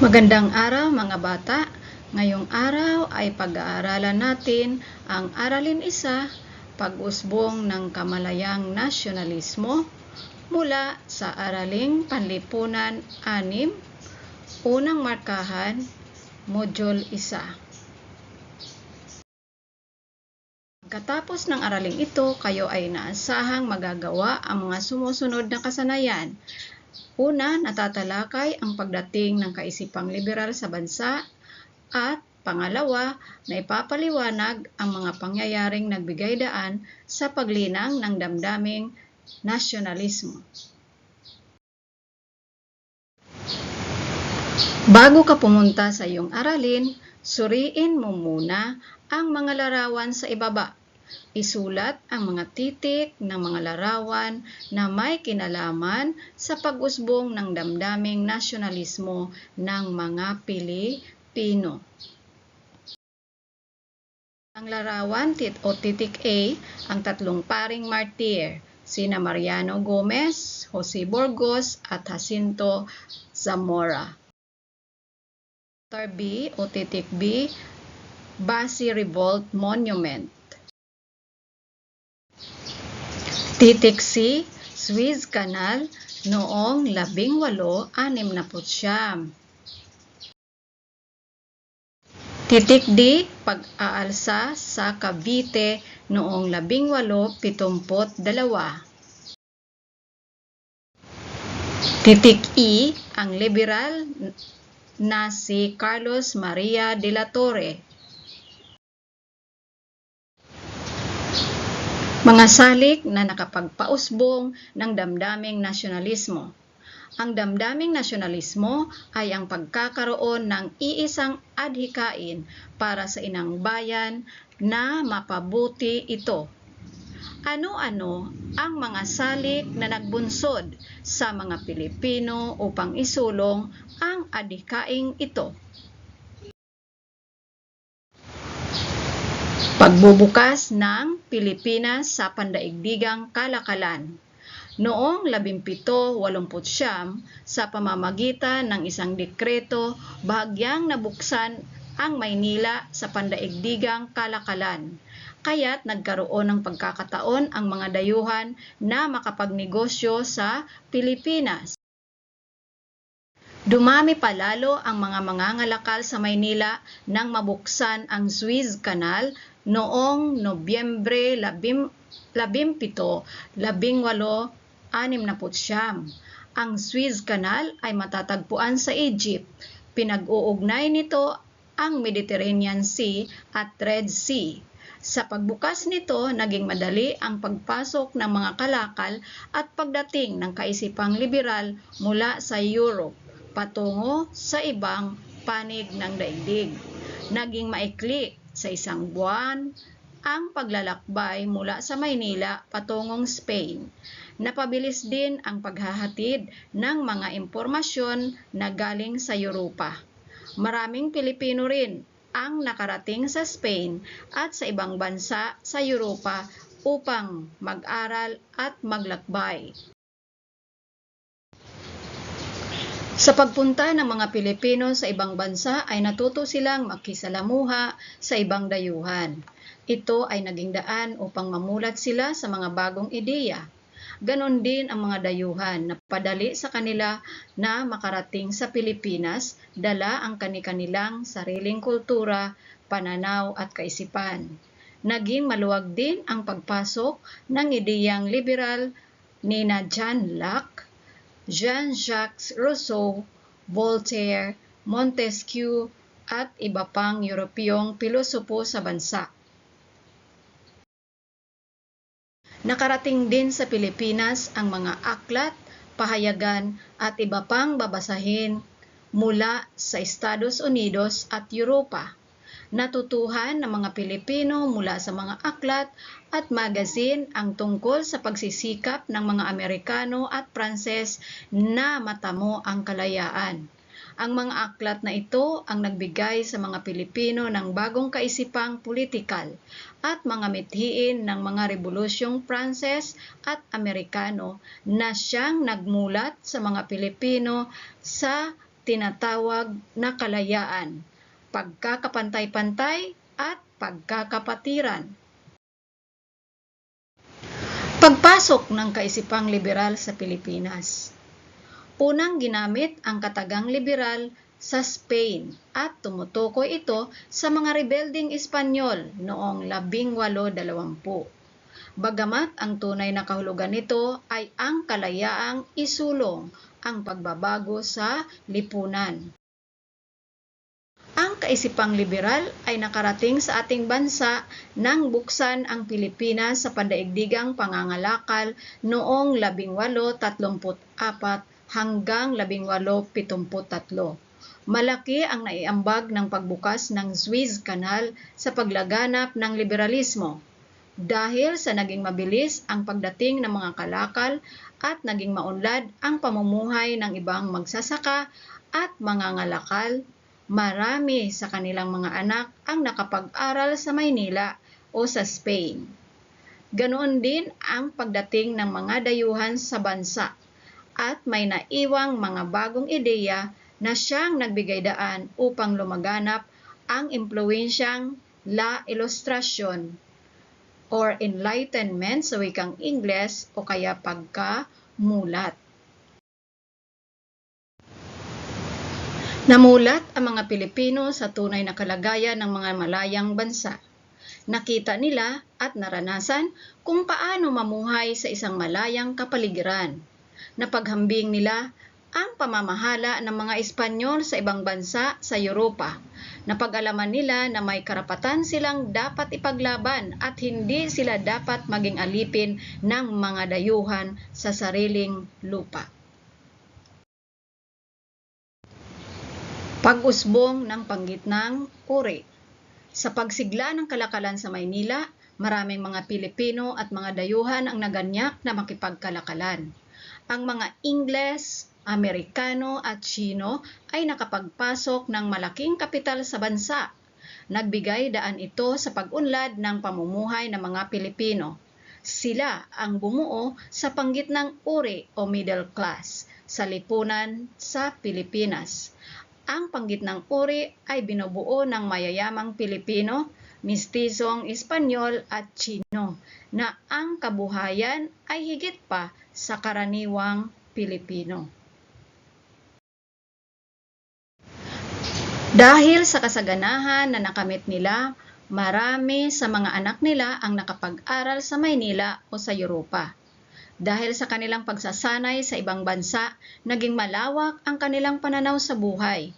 Magandang araw mga bata. Ngayong araw ay pag-aaralan natin ang Aralin Isa, Pag-usbong ng Kamalayang Nasyonalismo mula sa Araling Panlipunan 6, Unang Markahan, Module 1. Katapos ng araling ito, kayo ay naasahang magagawa ang mga sumusunod na kasanayan. Una, natatalakay ang pagdating ng kaisipang liberal sa bansa at pangalawa, naipapaliwanag ang mga pangyayaring nagbigay daan sa paglinang ng damdaming nasyonalismo. Bago ka pumunta sa iyong aralin, suriin mo muna ang mga larawan sa ibaba. Isulat ang mga titik ng mga larawan na may kinalaman sa pag-usbong ng damdaming nasyonalismo ng mga Pilipino. Ang larawan tit o titik A, ang tatlong paring martir, sina Mariano Gomez, Jose Burgos at Jacinto Zamora. Letter B o titik B, Basi Revolt Monument. Titik C, Suez Canal noong 1869. Titik D, pag-aalsa sa Cavite noong 1872. Titik E, ang liberal na si Carlos Maria de la Torre. Mga salik na nakapagpausbong ng damdaming nasyonalismo. Ang damdaming nasyonalismo ay ang pagkakaroon ng iisang adhikain para sa inang bayan na mapabuti ito. Ano-ano ang mga salik na nagbunsod sa mga Pilipino upang isulong ang adhikaing ito? Pagbubukas ng Pilipinas sa pandaigdigang kalakalan. Noong 1789, sa pamamagitan ng isang dekreto, bahagyang nabuksan ang Maynila sa pandaigdigang kalakalan. Kaya't nagkaroon ng pagkakataon ang mga dayuhan na makapagnegosyo sa Pilipinas. Dumami palalo ang mga mangangalakal sa Maynila nang mabuksan ang Suez Canal noong Nobyembre 17, 1869. Ang Suez Canal ay matatagpuan sa Egypt. Pinag-uugnay nito ang Mediterranean Sea at Red Sea. Sa pagbukas nito, naging madali ang pagpasok ng mga kalakal at pagdating ng kaisipang liberal mula sa Europe patungo sa ibang panig ng daigdig. Naging maikli sa isang buwan ang paglalakbay mula sa Maynila patungong Spain. Napabilis din ang paghahatid ng mga impormasyon na galing sa Europa. Maraming Pilipino rin ang nakarating sa Spain at sa ibang bansa sa Europa upang mag-aral at maglakbay. Sa pagpunta ng mga Pilipino sa ibang bansa ay natuto silang makisalamuha sa ibang dayuhan. Ito ay naging daan upang mamulat sila sa mga bagong ideya. Ganon din ang mga dayuhan na padali sa kanila na makarating sa Pilipinas, dala ang kani-kanilang sariling kultura, pananaw at kaisipan. Naging maluwag din ang pagpasok ng ideyang liberal ni na John Locke, Jean-Jacques Rousseau, Voltaire, Montesquieu at iba pang Europeyong pilosopo sa bansa. Nakarating din sa Pilipinas ang mga aklat, pahayagan at iba pang babasahin mula sa Estados Unidos at Europa. Natutuhan ng mga Pilipino mula sa mga aklat at magazine ang tungkol sa pagsisikap ng mga Amerikano at Pranses na matamo ang kalayaan. Ang mga aklat na ito ang nagbigay sa mga Pilipino ng bagong kaisipang politikal at mga mithiin ng mga rebolusyong Pranses at Amerikano na siyang nagmulat sa mga Pilipino sa tinatawag na kalayaan, pagkakapantay-pantay at pagkakapatiran. Pagpasok ng kaisipang liberal sa Pilipinas. Unang ginamit ang katagang liberal sa Spain at tumutukoy ito sa mga rebelding Espanyol noong 1820. Bagamat ang tunay na kahulugan nito ay ang kalayaang isulong ang pagbabago sa lipunan. Ang kaisipang liberal ay nakarating sa ating bansa nang buksan ang Pilipinas sa pandaigdigang pangangalakal noong 1834 hanggang 1873. Malaki ang naiambag ng pagbukas ng Suez Canal sa paglaganap ng liberalismo dahil sa naging mabilis ang pagdating ng mga kalakal at naging maunlad ang pamumuhay ng ibang magsasaka at mga ngalakal, marami sa kanilang mga anak ang nakapag-aral sa Maynila o sa Spain. Ganoon din ang pagdating ng mga dayuhan sa bansa at may naiwang mga bagong ideya na siyang nagbigay daan upang lumaganap ang impluensyang La Ilustrasyon or enlightenment sa wikang Ingles o kaya pagkamulat. Namulat ang mga Pilipino sa tunay na kalagayan ng mga malayang bansa. Nakita nila at naranasan kung paano mamuhay sa isang malayang kapaligiran. Napaghambing nila ang pamamahala ng mga Espanyol sa ibang bansa sa Europa. Napag-alaman nila na may karapatan silang dapat ipaglaban at hindi sila dapat maging alipin ng mga dayuhan sa sariling lupa. Pag-usbong ng panggitnang uri Sa pagsigla ng kalakalan sa Maynila, maraming mga Pilipino at mga dayuhan ang naganyak na makipagkalakalan. Ang mga Ingles, Amerikano at Chino ay nakapagpasok ng malaking kapital sa bansa. Nagbigay daan ito sa pag-unlad ng pamumuhay ng mga Pilipino. Sila ang bumuo sa panggitnang uri o middle class sa lipunan sa Pilipinas. Ang panggitnang uri ay binubuo ng mayayamang Pilipino, mistizong Espanyol at Chino na ang kabuhayan ay higit pa sa karaniwang Pilipino. Dahil sa kasaganahan na nakamit nila, marami sa mga anak nila ang nakapag-aral sa Maynila o sa Europa. Dahil sa kanilang pagsasanay sa ibang bansa, naging malawak ang kanilang pananaw sa buhay.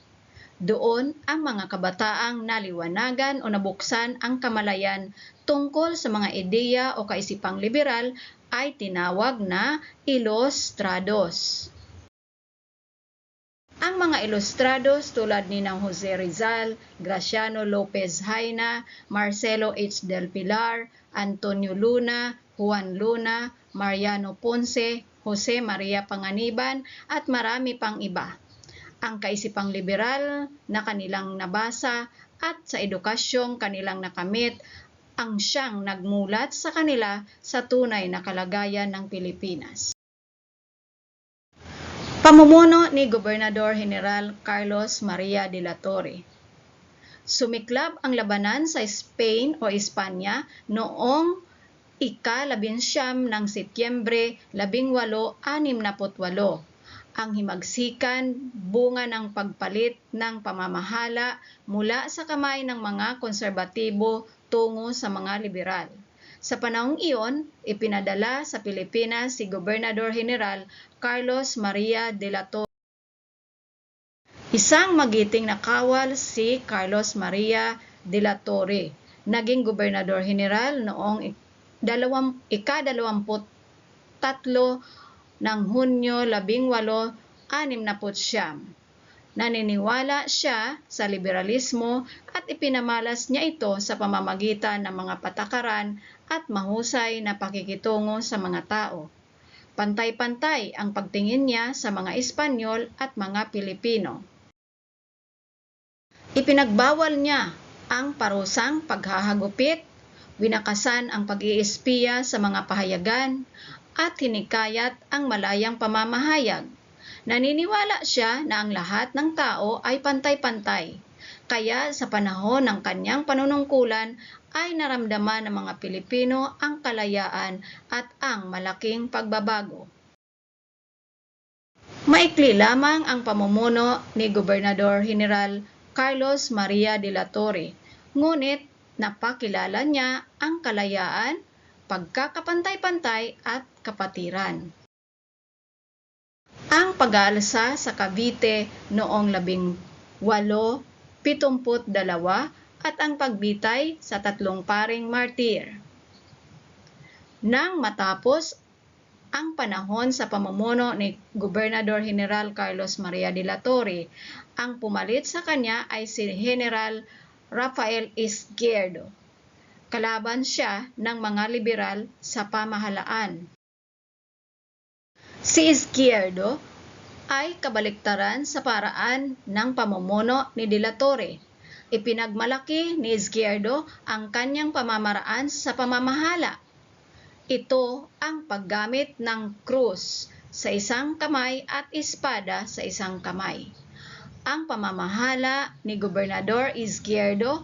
Doon ang mga kabataang naliwanagan o nabuksan ang kamalayan tungkol sa mga ideya o kaisipang liberal ay tinawag na ilustrados. Ang mga ilustrados tulad ni ng Jose Rizal, Graciano Lopez Haina, Marcelo H. Del Pilar, Antonio Luna, Juan Luna, Mariano Ponce, Jose Maria Panganiban at marami pang iba. Ang kaisipang liberal na kanilang nabasa at sa edukasyong kanilang nakamit ang siyang nagmulat sa kanila sa tunay na kalagayan ng Pilipinas. Pamumuno ni Gobernador General Carlos Maria de la Torre. Sumiklab ang labanan sa Spain o Espanya noong ika-labinsyam ng Setyembre 1868. Ang himagsikan bunga ng pagpalit ng pamamahala mula sa kamay ng mga konserbatibo tungo sa mga liberal. Sa panahong iyon, ipinadala sa Pilipinas si Gobernador General Carlos Maria de la Torre. Isang magiting na kawal si Carlos Maria de la Torre. Naging Gobernador General noong ika-dalawamput tatlo ng Hunyo 1869. Naniniwala siya sa liberalismo at ipinamalas niya ito sa pamamagitan ng mga patakaran at mahusay na pakikitungo sa mga tao. Pantay-pantay ang pagtingin niya sa mga Espanyol at mga Pilipino. Ipinagbawal niya ang parusang paghahagupit, winakasan ang pag-iispiya sa mga pahayagan, at hinikayat ang malayang pamamahayag Naniniwala siya na ang lahat ng tao ay pantay-pantay. Kaya sa panahon ng kanyang panunungkulan ay naramdaman ng mga Pilipino ang kalayaan at ang malaking pagbabago. Maikli lamang ang pamumuno ni Gobernador General Carlos Maria de la Torre, ngunit napakilala niya ang kalayaan, pagkakapantay-pantay at kapatiran. Ang pag-aalsa sa Cavite noong labing walo, pitumput dalawa at ang pagbitay sa tatlong paring martir. Nang matapos ang panahon sa pamumuno ni Gobernador General Carlos Maria de la Torre, ang pumalit sa kanya ay si General Rafael Izquierdo. Kalaban siya ng mga liberal sa pamahalaan. Si Izquierdo ay kabaliktaran sa paraan ng pamumuno ni De la Torre. Ipinagmalaki ni Izquierdo ang kanyang pamamaraan sa pamamahala. Ito ang paggamit ng krus sa isang kamay at espada sa isang kamay. Ang pamamahala ni Gobernador Izquierdo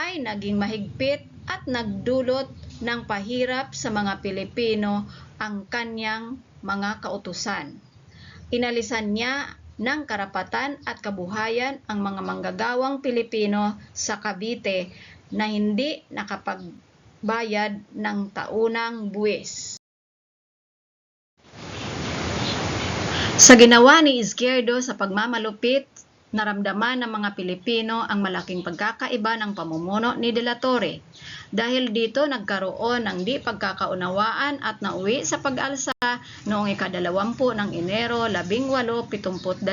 ay naging mahigpit at nagdulot ng pahirap sa mga Pilipino ang kanyang mga kautusan. Inalisan niya ng karapatan at kabuhayan ang mga manggagawang Pilipino sa Cavite na hindi nakapagbayad ng taunang buwis. Sa ginawa ni Izquierdo sa pagmamalupit, naramdaman ng mga Pilipino ang malaking pagkakaiba ng pamumuno ni De la Torre. Dahil dito nagkaroon ng di pagkakaunawaan at nauwi sa pag-alsa noong ikadalawampu ng Enero 1872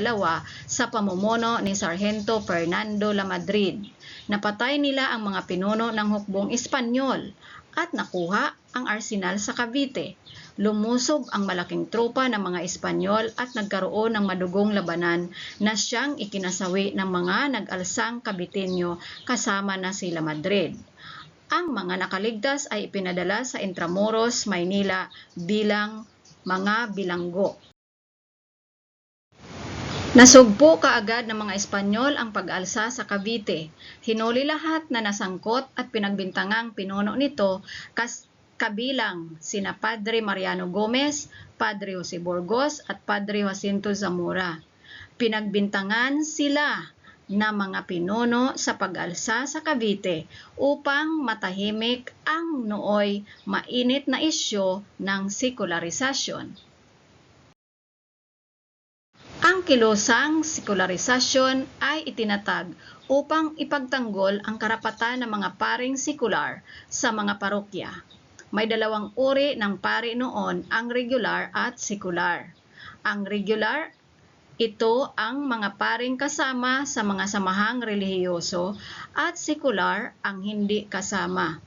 sa pamumuno ni Sargento Fernando Lamadrid. Napatay nila ang mga pinuno ng hukbong Espanyol at nakuha ang arsenal sa Cavite. Lumusog ang malaking tropa ng mga Espanyol at nagkaroon ng madugong labanan na siyang ikinasawi ng mga nag-alsang Kabitenyo kasama na sila Madrid. Ang mga nakaligtas ay ipinadala sa Intramuros, Maynila bilang mga bilanggo. Nasugpo kaagad ng mga Espanyol ang pag-alsa sa Cavite. Hinuli lahat na nasangkot at pinagbintangang pinuno nito kas kabilang sina Padre Mariano Gomez, Padre Jose Burgos at Padre Jacinto Zamora. Pinagbintangan sila na mga pinuno sa pag-alsa sa Cavite upang matahimik ang nooy mainit na isyo ng sekularisasyon. Ang kilusang sekularisasyon ay itinatag upang ipagtanggol ang karapatan ng mga paring sekular sa mga parokya. May dalawang uri ng pari noon, ang regular at sekular. Ang regular, ito ang mga paring kasama sa mga samahang relihiyoso at sekular ang hindi kasama.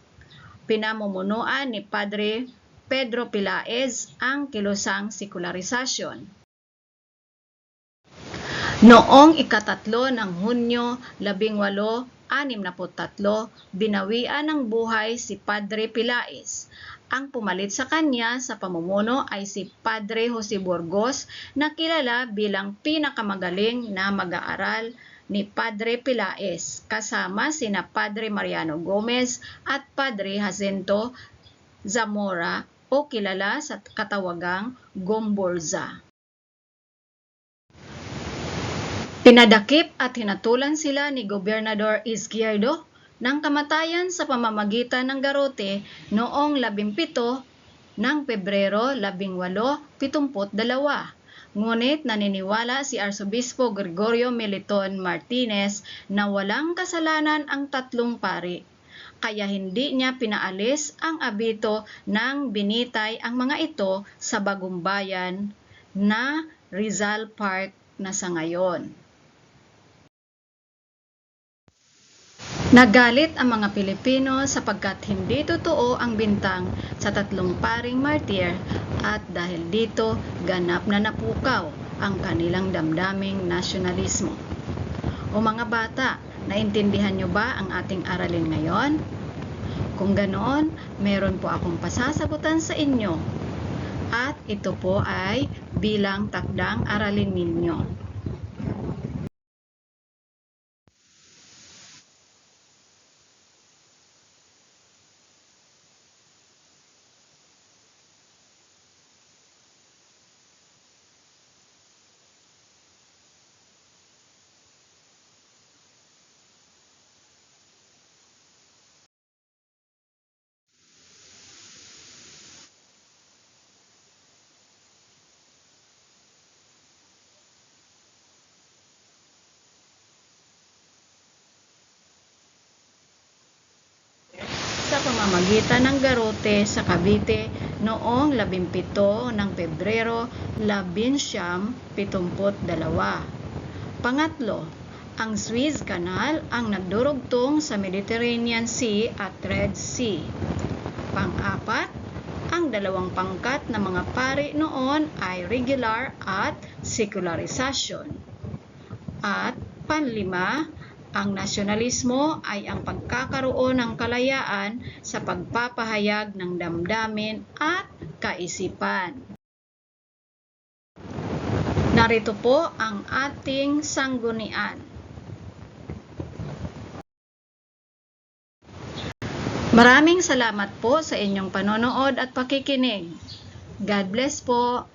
Pinamumunuan ni Padre Pedro Pilaez ang kilusang sekularisasyon. Noong ikatatlo ng Hunyo 1863, binawian ng buhay si Padre Pilaes. Ang pumalit sa kanya sa pamumuno ay si Padre Jose Burgos na kilala bilang pinakamagaling na mag-aaral ni Padre Pilaes kasama sina Padre Mariano Gomez at Padre Jacinto Zamora o kilala sa katawagang Gomborza. Pinadakip at hinatulan sila ni Gobernador Izquierdo ng kamatayan sa pamamagitan ng garote noong 17 ng Pebrero 1872. Ngunit naniniwala si Arsobispo Gregorio Meliton Martinez na walang kasalanan ang tatlong pari kaya hindi niya pinaalis ang abito ng binitay ang mga ito sa Bagumbayan na Rizal Park na sa ngayon. Nagalit ang mga Pilipino sapagkat hindi totoo ang bintang sa tatlong paring martir at dahil dito ganap na napukaw ang kanilang damdaming nasyonalismo. O mga bata, naintindihan nyo ba ang ating aralin ngayon? Kung ganoon, meron po akong pasasagutan sa inyo. at ito po ay bilang takdang aralin ninyo. sa pamamagitan ng garote sa Cavite noong 17 ng Pebrero 1972. Pangatlo, ang Suez Canal ang nagdurugtong sa Mediterranean Sea at Red Sea. Pang-apat, ang dalawang pangkat na mga pari noon ay regular at secularization. At panlima, ang nasyonalismo ay ang pagkakaroon ng kalayaan sa pagpapahayag ng damdamin at kaisipan. Narito po ang ating sanggunian. Maraming salamat po sa inyong panonood at pakikinig. God bless po.